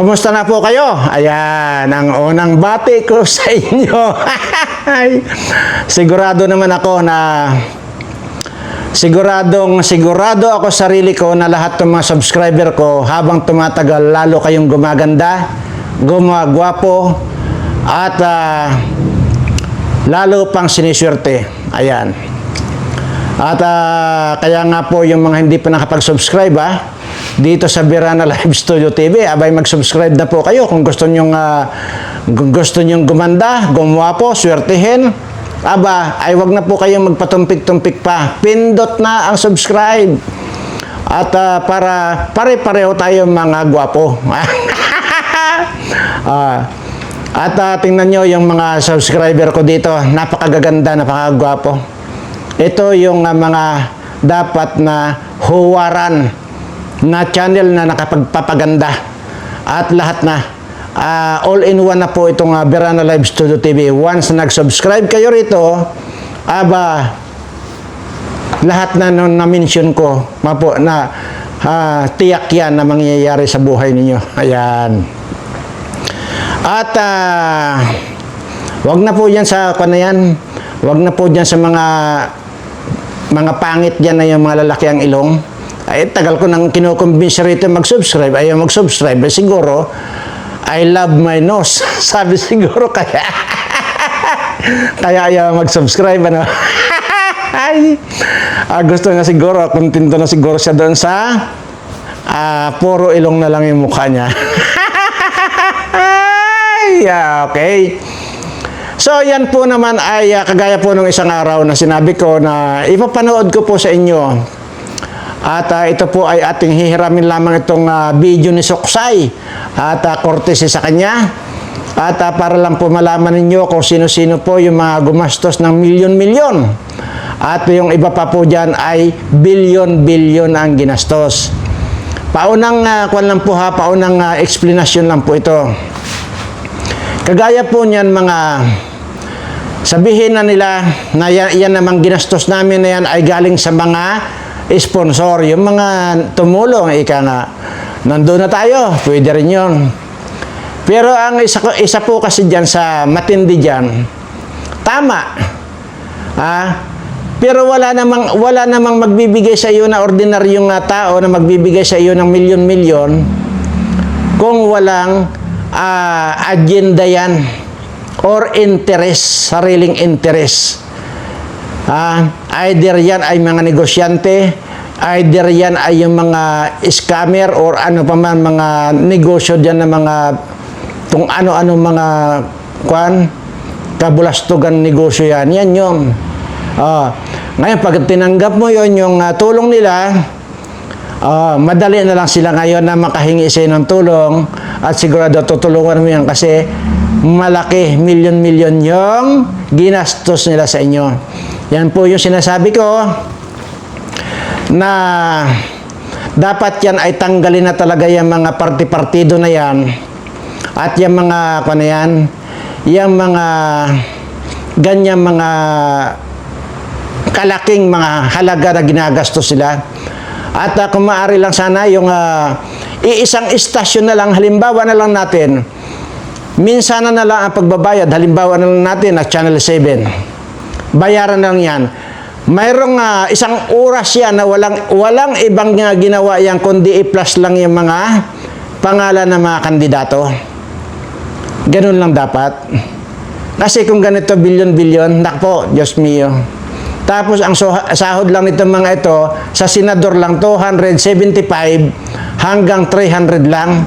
Kumusta na po kayo? Ayan, ang unang bati ko sa inyo. Sigurado naman ako na Siguradong sigurado ako sarili ko na lahat ng mga subscriber ko habang tumatagal lalo kayong gumaganda, gumagwapo at ah, lalo pang siniswerte. Ayan. At ah, kaya nga po yung mga hindi pa nakapag-subscribe ah, dito sa Birana Live Studio TV, abay mag-subscribe na po kayo kung gusto nyong ah, kung gusto nyong gumanda, gumwapo, swertihin. Aba, ay wag na po kayong magpatumpik-tumpik pa. Pindot na ang subscribe. At ah, para pare-pareho tayo mga gwapo. Ah, at ah, tingnan nyo yung mga subscriber ko dito. Napakagaganda, napakagwapo. Ito yung ah, mga dapat na huwaran na channel na nakapagpapaganda. At lahat na. Ah, all-in-one na po itong uh, Verana Live Studio TV. Once na nag-subscribe kayo rito, aba, lahat na nung na-mention ko, mapo, na ah, tiyak yan na mangyayari sa buhay ninyo. Ayan. At ah, wag na po yan sa kung yan, wag na po dyan sa mga mga pangit dyan na yung mga lalaki ang ilong. Ay, tagal ko nang kinukumbinsi rito mag-subscribe. Ayaw mag-subscribe. Eh, siguro, I love my nose. Sabi siguro kaya. kaya ayaw mag-subscribe. Ano? Ay, ah, gusto nga siguro, kontento na siguro siya doon sa ah, puro ilong na lang yung mukha niya. Ay, yeah, okay. So, yan po naman ay ah, kagaya po nung isang araw na sinabi ko na ipapanood ko po sa inyo. At ah, ito po ay ating hihiramin lamang itong ah, video ni Soksay at uh, courtesy sa kanya. At ah, para lang po malaman ninyo kung sino-sino po yung mga gumastos ng milyon-milyon. At yung iba pa po dyan ay bilyon-bilyon ang ginastos. Paunang, uh, kwan lang po ha, paunang ah, explanation lang po ito. Kagaya po niyan mga sabihin na nila na yan, yan namang ginastos namin na yan ay galing sa mga sponsor, yung mga tumulong, ika nga, nandun na tayo, pwede rin yun. Pero ang isa, isa po kasi dyan sa matindi dyan, tama. Ah, pero wala namang wala namang magbibigay sa iyo na ordinaryong nga tao na magbibigay sa iyo ng milyon-milyon kung walang ah, agenda yan or interest, sariling interest. Ah, either yan ay mga negosyante, either yan ay yung mga scammer or ano pa man mga negosyo diyan na mga kung ano-ano mga kwan kabulastugan negosyo yan. Yan yun. Ah, ngayon, pag tinanggap mo yon yung ah, tulong nila, Ah, madali na lang sila ngayon na makahingi sa ng tulong at sigurado tutulungan mo yan kasi malaki, milyon-milyon yung ginastos nila sa inyo. Yan po yung sinasabi ko na dapat yan ay tanggalin na talaga yung mga parti-partido na yan at yung mga ano yan, yung mga ganyan mga kalaking mga halaga na ginagastos sila. At uh, kung maaari lang sana yung ah, iisang istasyon na lang, halimbawa na lang natin, minsan na lang ang pagbabayad, halimbawa na lang natin na Channel 7. Bayaran lang yan. Mayroong ah, isang oras yan na walang, walang ibang nga ginawa yan, kundi i-plus lang yung mga pangalan ng mga kandidato. Ganun lang dapat. Kasi kung ganito bilyon-bilyon, nakpo, Diyos mio. Tapos ang sahod lang nito mga ito, sa senador lang 275 hanggang 300 lang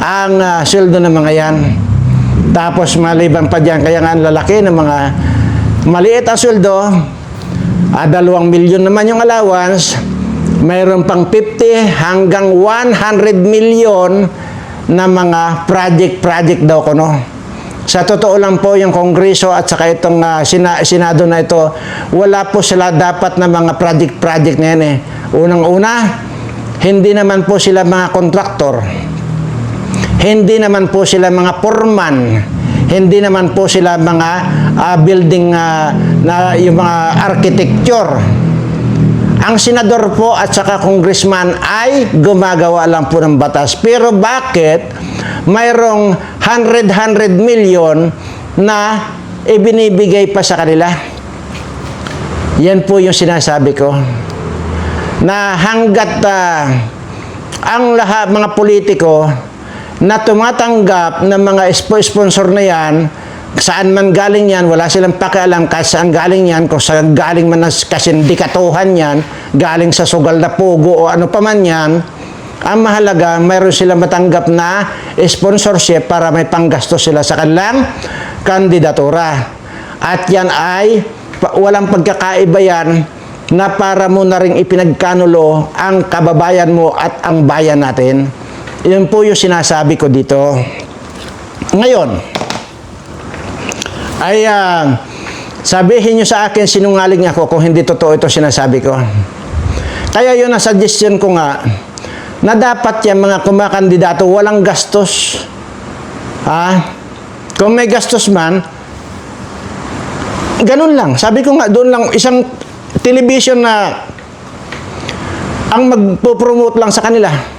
ang ah, sweldo ng mga yan. Tapos maliban pa dyan, kaya nga lalaki ng mga maliit ang sweldo, ah, dalawang milyon naman yung allowance, mayroon pang 50 hanggang 100 milyon na mga project-project daw ko, no? Sa totoo lang po, yung Kongreso at saka itong ah, sina- Senado na ito, wala po sila dapat na mga project-project na yan eh. Unang-una, hindi naman po sila mga kontraktor. Hindi naman po sila mga foreman. Hindi naman po sila mga ah, building ah, na yung mga architecture. Ang senador po at saka congressman ay gumagawa lang po ng batas. Pero bakit mayroong 100-100 million na ibinibigay pa sa kanila. Yan po yung sinasabi ko. Na hanggat ah, ang lahat mga politiko na tumatanggap ng mga spo- sponsor na yan, saan man galing yan, wala silang pakialam kahit saan galing yan, kung saan galing man kasindikatuhan yan, galing sa sugal na pugo o ano pa man yan, ang mahalaga, mayroon silang matanggap na sponsorship para may panggasto sila sa kanilang kandidatura. At yan ay walang pagkakaiba yan na para mo na rin ipinagkanulo ang kababayan mo at ang bayan natin. Yun po yung sinasabi ko dito. Ngayon, ay ah, sabihin nyo sa akin sinungaling ako kung hindi totoo ito sinasabi ko. Kaya yun ang suggestion ko nga na dapat yung mga kumakandidato walang gastos. Ha? Kung may gastos man, ganun lang. Sabi ko nga, doon lang, isang television na ang magpo-promote lang sa kanila.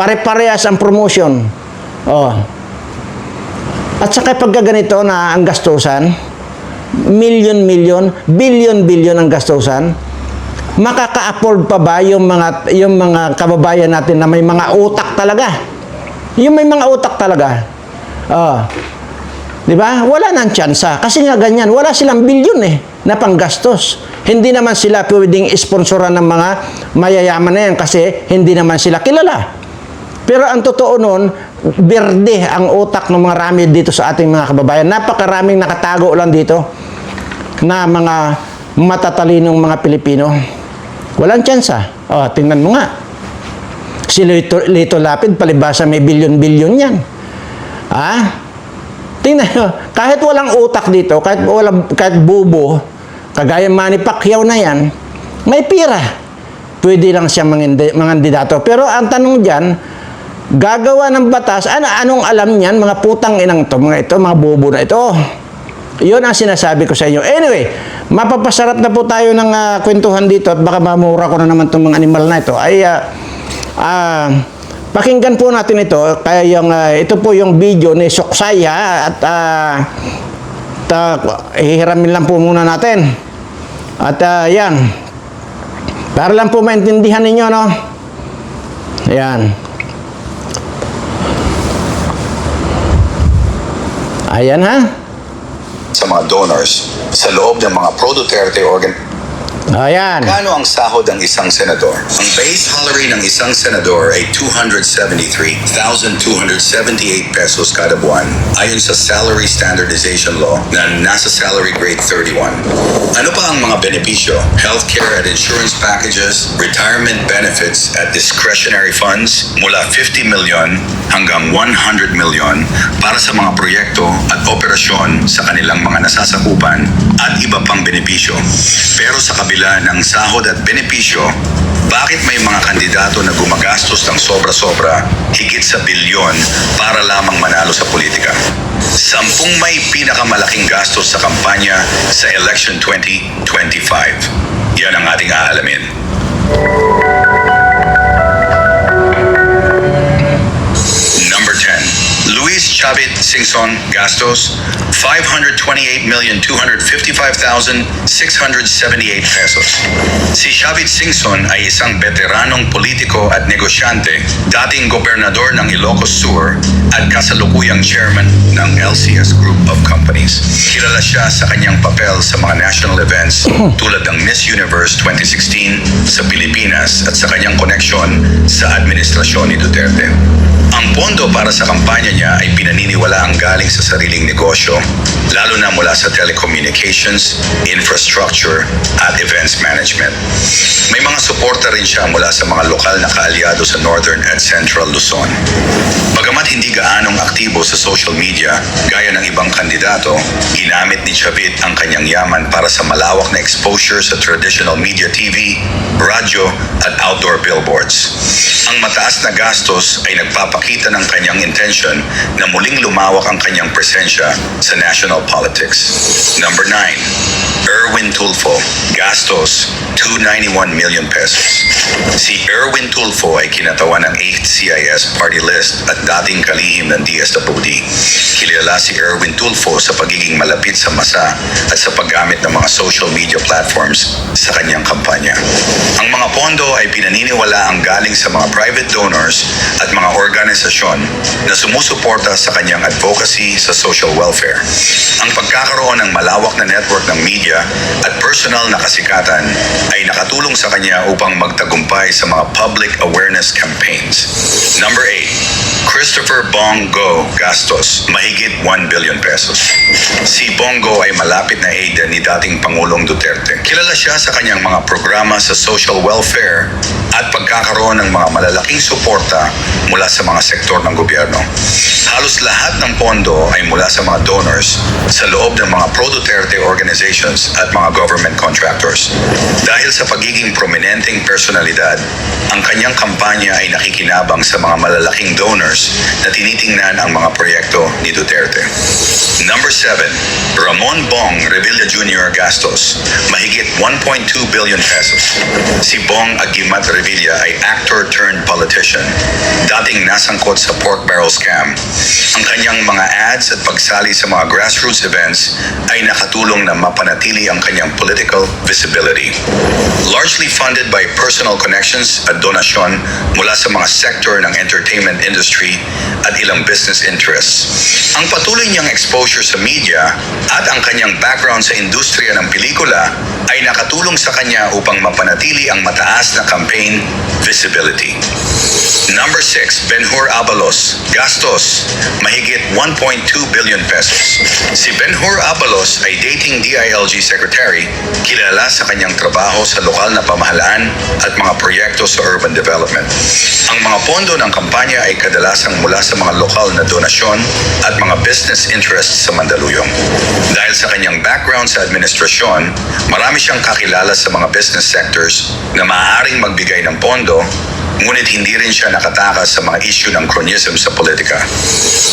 Pare-parehas ang promotion. Oh. At saka pag ganito na ang gastusan, million-million, billion-billion ang gastusan, makaka-afford pa ba yung mga yung mga kababayan natin na may mga utak talaga? Yung may mga utak talaga. Oh. 'Di ba? Wala nang tsansa kasi nga ganyan, wala silang bilyon eh na panggastos. Hindi naman sila pwedeng sponsoran ng mga mayayaman na yan kasi hindi naman sila kilala. Pero ang totoo nun, berde ang utak ng mga rami dito sa ating mga kababayan. Napakaraming nakatago lang dito na mga matatalinong mga Pilipino. Walang tsansa. O, tingnan mo nga. Si Lito, Lito Lapid, palibasa may bilyon-bilyon yan. Ha? Tingnan nyo, kahit walang utak dito, kahit, walang, kahit bubo, kagaya Manny Pacquiao na yan, may pira. Pwede lang siya mangandidato. Pero ang tanong dyan, gagawa ng batas, ano, anong alam niyan, mga putang inang to, mga ito, mga bobo na ito. Yun ang sinasabi ko sa inyo. Anyway, mapapasarap na po tayo ng ah, kwentuhan dito at baka mamura ko na naman itong mga animal na ito. Ay, ah, ah, pakinggan po natin ito. Kaya yung, ah, ito po yung video ni Soksay ha, at ah, ta, ihiramin lang po muna natin. At ah, yan, para lang po maintindihan ninyo, no? Ayan. Ayan ha. sa mga donors sa loob ng mga pro-Duterte organ. Ayan. Kano ang sahod ng isang senador? Ang base salary ng isang senador ay 273,278 pesos kada buwan ayon sa Salary Standardization Law na nasa salary grade 31. Ano pa ang mga benepisyo? Healthcare at insurance packages, retirement benefits at discretionary funds mula 50 million hanggang 100 million para sa mga proyekto at operasyon sa kanilang mga nasasakupan at iba pang benepisyo. Pero sa kabila ng sahod at benepisyo, bakit may mga kandidato na gumagastos ng sobra-sobra higit sa bilyon para lamang manalo sa politika? Sampung may pinakamalaking gastos sa kampanya sa election 2025. Yan ang ating aalamin. Chavit Singson gastos 528,255,678 pesos. Si Chavit Singson ay isang veteranong politiko at negosyante, dating gobernador ng Ilocos Sur at kasalukuyang chairman ng LCS Group of Companies. Kilala siya sa kanyang papel sa mga national events tulad ng Miss Universe 2016 sa Pilipinas at sa kanyang koneksyon sa administrasyon ni Duterte. Pondo para sa kampanya niya ay pinaniniwala ang galing sa sariling negosyo, lalo na mula sa telecommunications, infrastructure, at events management. May mga suporta rin siya mula sa mga lokal na kaalyado sa Northern at Central Luzon. Bagamat hindi gaanong aktibo sa social media gaya ng ibang kandidato, ginamit ni Chavit ang kanyang yaman para sa malawak na exposure sa traditional media TV, radyo at outdoor billboards. Ang mataas na gastos ay nagpapakita ng kanyang intention na muling lumawak ang kanyang presensya sa national politics. Number 9. Erwin Tulfo. Gastos, 291 million pesos. Si Erwin Tulfo ay kinatawan ng 8th CIS party list at dating kalihim ng DSWD. Kilala si Erwin Tulfo sa pagiging malapit sa masa at sa paggamit ng mga social media platforms sa kanyang kampanya. Ang mga pondo ay pinaniniwala ang galing sa mga private donors at mga organisasyon na sumusuporta sa kanyang advocacy sa social welfare. Ang pagkakaroon ng malawak na network ng media at personal na kasikatan ay nakatulong sa kanya upang magtagumpay sa mga public awareness campaigns. Number 8. Christopher Bongo Gastos, mahigit 1 billion pesos. Si Bongo ay malapit na aide ni dating Pangulong Duterte. Kilala siya sa kanyang mga programa sa social welfare at pagkakaroon ng mga malalaking suporta mula sa mga sektor ng gobyerno. Halos lahat ng pondo ay mula sa mga donors sa loob ng mga pro-Duterte organizations at mga government contractors. Dahil sa pagiging prominenteng personalidad, ang kanyang kampanya ay nakikinabang sa mga malalaking donors na tinitingnan ang mga proyekto ni Duterte. Number 7. Ramon Bong Revilla Jr. Gastos, mahigit 1.2 billion pesos. Si Bong Aguimat Revilla ay actor turned politician, dating nasangkot sa pork barrel scam. Ang kanyang mga ads at pagsali sa mga grassroots events ay nakatulong na mapanatili ang kanyang political visibility. Largely funded by personal connections at donasyon mula sa mga sector ng entertainment industry at ilang business interests. Ang patuloy niyang exposure sa media at ang kanyang background sa industriya ng pelikula ay nakatulong sa kanya upang mapanatili ang mataas na campaign visibility. Number 6, Benhur Abalos. Gastos, mahigit 1.2 billion pesos. Si Benhur Abalos ay dating DILG secretary, kilala sa kanyang trabaho sa lokal na pamahalaan at mga proyekto sa urban development. Ang mga pondo ng kampanya ay kadalasang mula sa mga lokal na donasyon at mga business interests sa Mandaluyong. Dahil sa kanyang background sa administrasyon, marami siyang kakilala sa mga business sectors na maaaring magbigay ng pondo ngunit hindi rin siya nakatakas sa mga issue ng cronyism sa politika.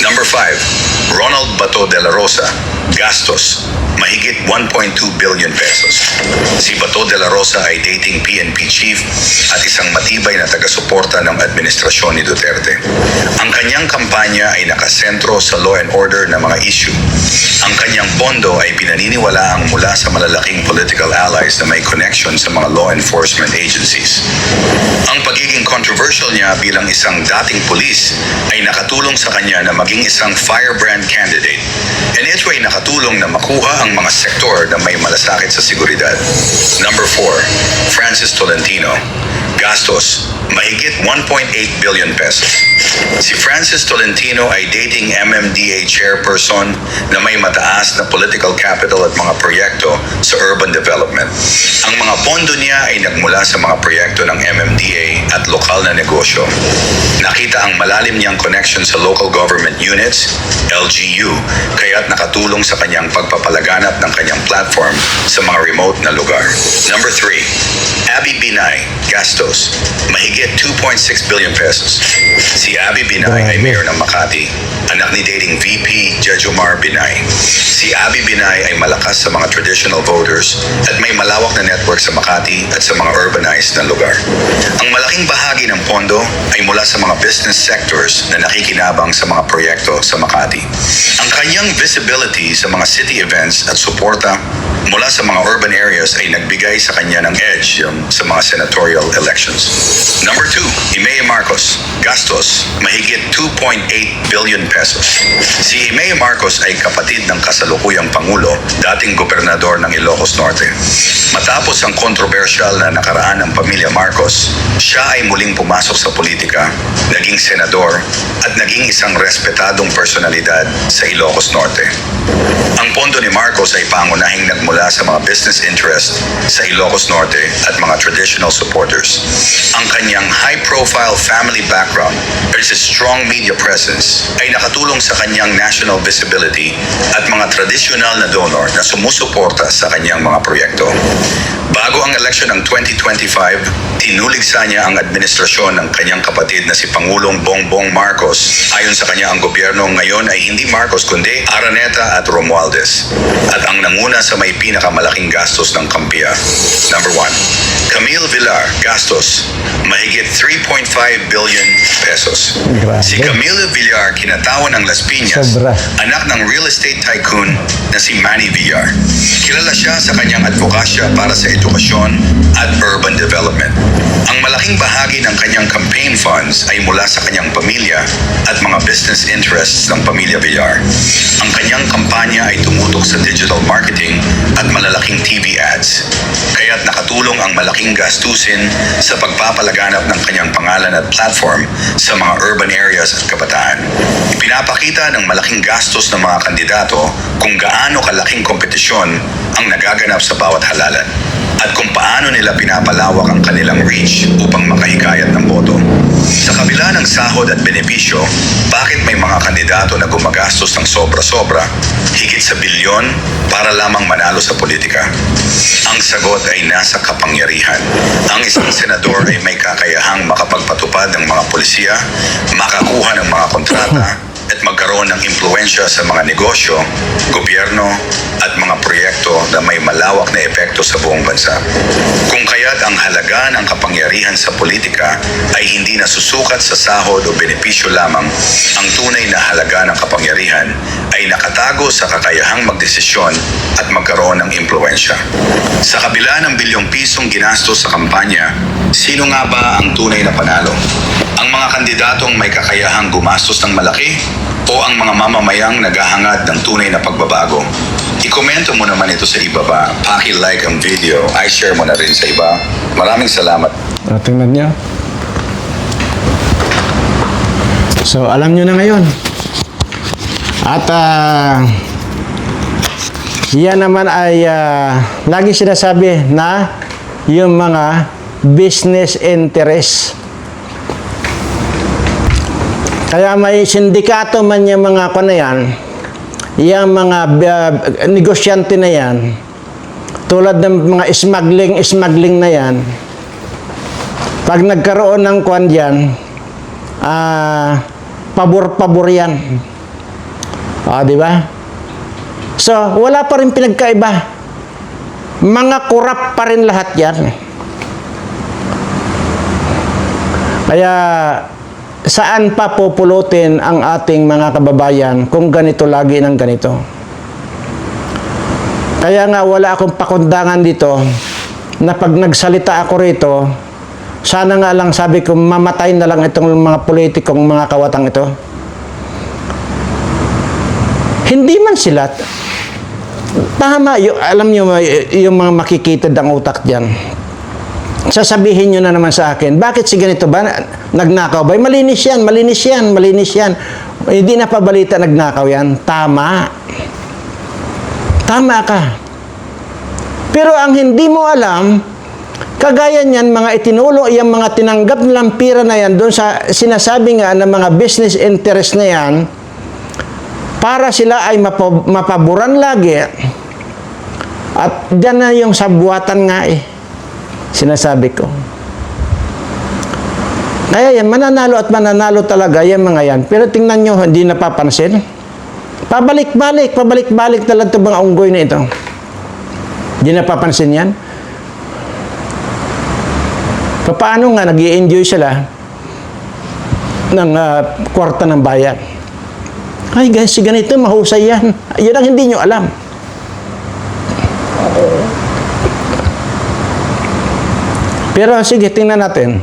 Number 5. Ronald Bato de la Rosa. Gastos. Mahigit 1.2 billion pesos. Si Bato de la Rosa ay dating PNP chief at isang matibay na taga-suporta ng administrasyon ni Duterte. Ang kanyang kampanya ay nakasentro sa law and order na mga issue. Ang kanyang pondo ay pinaniniwalaang mula sa malalaking political allies na may connection sa mga law enforcement agencies. Ang pagiging controversial niya bilang isang dating pulis ay nakatulong sa kanya na maging isang firebrand candidate and ito ay nakatulong na makuha ang mga sektor na may malasakit sa seguridad. Number 4. Francis Tolentino. Gastos, mahigit 1.8 billion pesos. Si Francis Tolentino ay dating MMDA chairperson na may mataas na political capital at mga proyekto sa urban development. Ang mga pondo niya ay nagmula sa mga proyekto ng MMDA at lokal na negosyo. Nakita ang malalim niyang connection sa local government units, LGU, kaya't nakatulong sa kanyang pagpapalaganap ng kanyang platform sa mga remote na lugar. Number 3. Abby Binay, Gastos, mahigit 2.6 billion pesos. Si Abby Binay ay mayor ng Makati, anak ni dating VP Jejomar Binay. Si Abby Binay ay malakas sa mga traditional voters at may malawak na network sa Makati at sa mga urbanized na lugar. Ang malaking bahagi ng pondo ay mula sa mga business sectors na nakikinabang sa mga proyekto sa Makati. Ang kanyang visibility sa mga city events at suporta mula sa mga urban areas ay nagbigay sa kanya ng edge um, sa mga senatorial elections. Number 2, Imea Marcos. Gastos, mahigit 2.8 billion pesos. Si Imea Marcos ay kapatid ng kasalukuyang Pangulo, dating gobernador ng Ilocos Norte. Matapos ang kontrobersyal na nakaraan ng pamilya Marcos, siya ay muling pumasok sa politika, naging senador, at naging isang respetadong personalidad sa Ilocos Norte. Ang pondo ni Marcos ay pangunahing nagmula sa mga business interest sa Ilocos Norte at mga traditional supporters. Ang kanyang high-profile family background his strong media presence ay nakatulong sa kanyang national visibility at mga tradisyonal na donor na sumusuporta sa kanyang mga proyekto. Bago ang eleksyon ng 2025, tinuligsa niya ang administrasyon ng kanyang kapatid na si Pangulong Bongbong Marcos. Ayon sa kanya, ang gobyerno ngayon ay hindi Marcos kundi Araneta at Romualdez. At ang nanguna sa may pinakamalaking gastos ng kampya. Number 1. Camille Villar, gastos, mahigit 3.5 billion pesos. Grabe. Si Camille Villar, kinatawan ng Las Piñas, Sobra. anak ng real estate tycoon na si Manny Villar. Kilala siya sa kanyang advokasya para sa edukasyon at urban development. Ang malaking bahagi ng kanyang campaign funds ay mula sa kanyang pamilya at mga business interests ng pamilya Villar. Ang kanyang kampanya ay tumutok sa digital marketing at malalaking TV ads. Kaya't nakatulong ang malaking gastusin sa pagpapalaganap ng kanyang pangalan at platform sa mga urban areas at kabataan. Ipinapakita ng malaking gastos ng mga kandidato kung gaano kalaking kompetisyon ang nagaganap sa bawat halalan at kung paano nila pinapalawak ang kanilang reach upang makahikayat ng boto. Sa kabila ng sahod at benepisyo, bakit may mga kandidato na gumagastos ng sobra-sobra, higit sa bilyon, para lamang manalo sa politika? Ang sagot ay nasa kapangyarihan. Ang isang senador ay may kakayahang makapagpatupad ng mga pulisya, makakuha ng mga kontrata, at magkaroon ng impluensya sa mga negosyo, gobyerno at mga proyekto na may malawak na epekto sa buong bansa. Kung kaya't ang halaga ng kapangyarihan sa politika ay hindi nasusukat sa sahod o benepisyo lamang, ang tunay na halaga ng kapangyarihan ay nakatago sa kakayahang magdesisyon at magkaroon ng impluensya. Sa kabila ng bilyong pisong ginastos sa kampanya, sino nga ba ang tunay na panalo? Ang mga kandidatong may kakayahang gumastos ng malaki o ang mga mamamayang naghahangad ng tunay na pagbabago? I-komento mo naman ito sa ibaba. Paki-like ang video. I-share mo na rin sa iba. Maraming salamat. O, tingnan nyo. So, alam nyo na ngayon. At, ah, yan naman ay ah, lagi sinasabi na yung mga business interest. Kaya may sindikato man yung mga ko na yan, yung mga ah, negosyante na yan, tulad ng mga smuggling, smuggling na yan, pag nagkaroon ng kwan dyan, ah, pabor-pabor yan. Ah, di ba? So, wala pa rin pinagkaiba. Mga kurap pa rin lahat yan. Kaya, saan pa pupulutin ang ating mga kababayan kung ganito lagi ng ganito? Kaya nga wala akong pakundangan dito na pag nagsalita ako rito, sana nga lang sabi ko mamatay na lang itong mga politikong mga kawatang ito. Hindi man sila. Tama, yung, alam nyo, yung mga makikitid ang utak dyan. Sasabihin nyo na naman sa akin, bakit si ganito ba? Nagnakaw ba? Malinis yan, malinis yan, malinis yan. Hindi na pabalita nagnakaw yan. Tama. Tama ka. Pero ang hindi mo alam, kagaya niyan, mga itinulo, yung mga tinanggap nilang pira na yan, doon sa sinasabi nga ng mga business interest na yan, para sila ay mapa- mapaboran lagi. At dyan na yung sabuatan nga eh. Sinasabi ko. Kaya yan, mananalo at mananalo talaga yung mga yan. Pero tingnan nyo, hindi napapansin. Pabalik-balik, pabalik-balik talaga itong mga unggoy na ito. Hindi napapansin yan. Paano nga nag enjoy sila ng ah, kwarta ng bayan? Ay, guys, si ganito, mahusay yan. Yan ang hindi nyo alam. Pero sige, tingnan natin.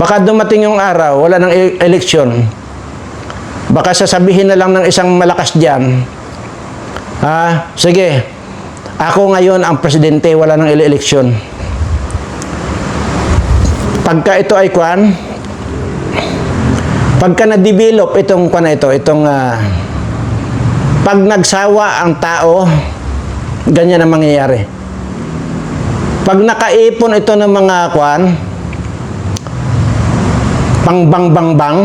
Baka dumating yung araw, wala nang e- eleksyon. Baka sasabihin na lang ng isang malakas dyan, ah, sige, ako ngayon ang presidente, wala nang ele- eleksyon. Pagka ito ay kwan, pagka na-develop itong kwan na ito, itong ah, pag nagsawa ang tao, ganyan ang mangyayari. Pag nakaipon ito ng mga kwan, pang bang bang bang,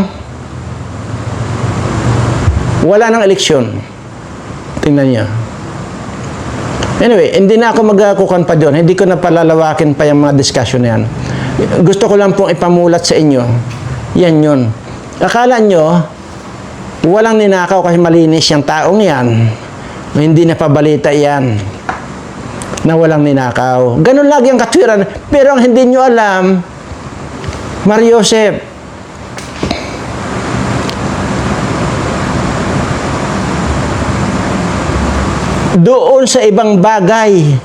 wala nang eleksyon. Tingnan niyo. Anyway, hindi na ako magkukan pa doon. Hindi ko na palalawakin pa yung mga discussion na yan. Gusto ko lang pong ipamulat sa inyo. Yan yun. Akala nyo, walang ninakaw kasi malinis yung taong yan. Hindi na pabalita yan na walang ninakaw. Ganun lagi ang katwiran. Pero ang hindi nyo alam, Mario Joseph, doon sa ibang bagay.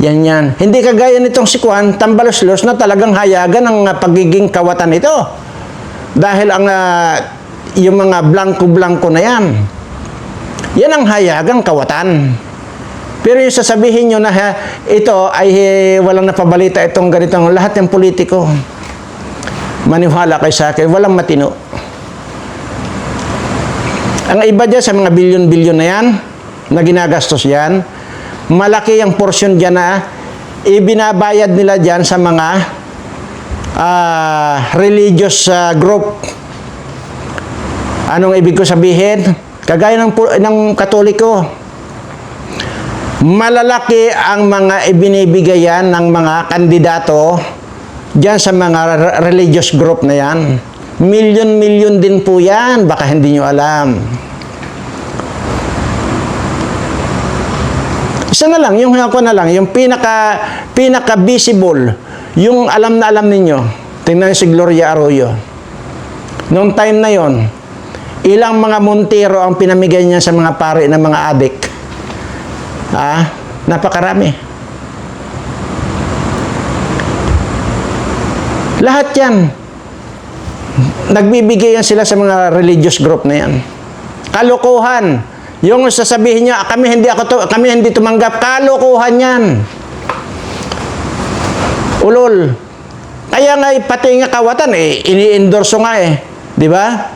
Yan yan. Hindi kagaya nitong si Juan Tambaloslos na talagang hayagan ang ah, pagiging kawatan ito. Dahil ang ah, yung mga blanco-blanco na yan, yan ang hayagang kawatan. Pero yung sasabihin nyo na ha, ito ay eh, walang napabalita itong ganitong lahat ng politiko. Maniwala kay sa akin, walang matino. Ang iba dyan sa mga bilyon-bilyon na yan, na ginagastos yan, malaki ang portion dyan na ibinabayad nila dyan sa mga ah, religious ah, group. Anong ibig ko sabihin? Kagaya ng, ng katoliko, malalaki ang mga ibinibigayan ng mga kandidato dyan sa mga re- religious group na yan. Milyon-milyon din po yan. Baka hindi nyo alam. Isa na lang, yung ako na lang, yung pinaka, pinaka visible, yung alam na alam ninyo. Tingnan si Gloria Arroyo. Noong time na yon, ilang mga Montero ang pinamigay niya sa mga pare ng mga adik. Ah, napakarami. Lahat yan. Nagbibigay yan sila sa mga religious group na yan. Kalokohan. Yung sasabihin niya, kami hindi ako to, kami hindi tumanggap, kalokohan yan. Ulol. Kaya nga pati nga kawatan eh ini-endorso nga eh, di ba?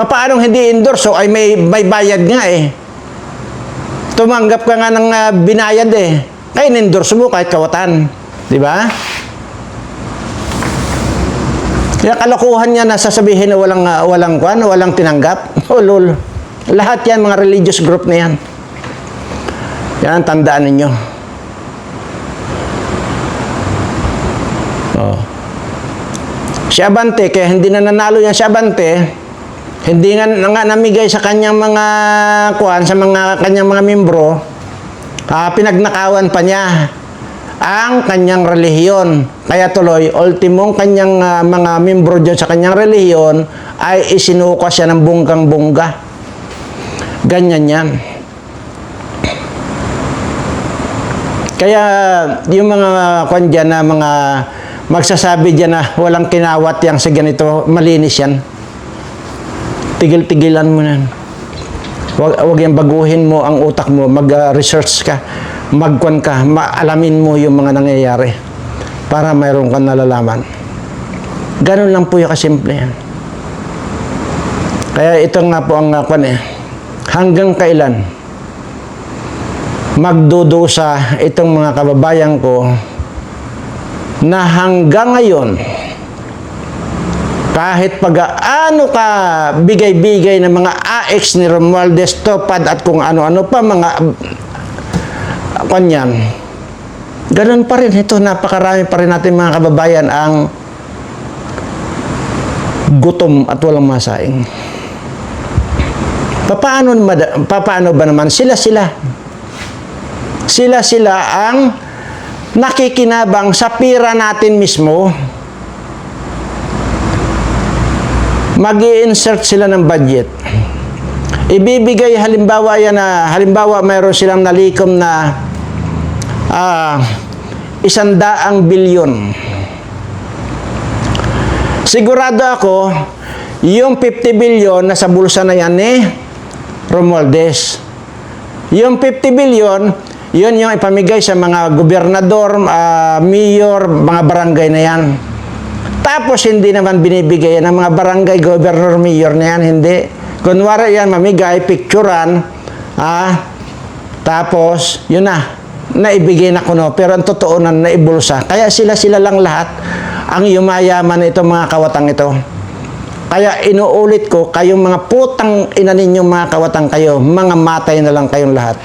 Paano hindi endorso ay may may bayad nga eh. Tumanggap ka nga ng ah, binayad eh. Kaya in-endorso mo kahit kawatan, di ba? Kaya kalokohan niya na sasabihin na walang ah, walang kwan, walang tinanggap. Ulol. Lahat yan mga religious group na yan. Yan ang tandaan ninyo. Oh. Si Abante, kaya hindi na nanalo yan si Abante, hindi nga, nga namigay sa kanyang mga kuan, sa mga kanyang mga membro, ah, pinagnakawan pa niya ang kanyang relihiyon. Kaya tuloy, ultimong kanyang ah, mga membro dyan sa kanyang relihiyon ay isinuka siya ng bunggang-bungga. Ganyan yan. Kaya yung mga kwan dyan na mga magsasabi dyan na walang kinawat yang sa ganito, malinis yan. Tigil-tigilan mo na. Wag, wag yung baguhin mo ang utak mo, mag-research ka, magkwan ka, maalamin mo yung mga nangyayari para mayroon kang nalalaman. Ganun lang po yung kasimple yan. Kaya ito nga po ang uh, kwan eh. Hanggang kailan magdudusa itong mga kababayan ko na hanggang ngayon kahit pag-ano ka bigay-bigay ng mga AX ni Romualdez Topad at kung ano-ano pa mga kanyan. Ganun pa rin. Ito napakarami pa rin natin mga kababayan ang gutom at walang masaing. Paano, mada- paano ba naman? Sila sila sila sila ang nakikinabang sa pira natin mismo mag insert sila ng budget. Ibibigay halimbawa yan na, halimbawa mayroon silang nalikom na ah, isandaang bilyon. Sigurado ako, yung 50 bilyon na sa bulsa na yan ni Romualdez. Yung 50 bilyon, yun yung ipamigay sa mga gobernador, ah, mayor, mga barangay na yan. Tapos hindi naman binibigay ng mga barangay governor mayor na yan, hindi. Kunwari yan, mamigay, picturean, ah, tapos, yun na. naibigay na kuno, pero ang totoo na naibulsa. Kaya sila-sila lang lahat ang yumayaman itong mga kawatang ito. Kaya inuulit ko, kayong mga putang ina ninyong mga kawatang kayo, mga matay na lang kayong lahat.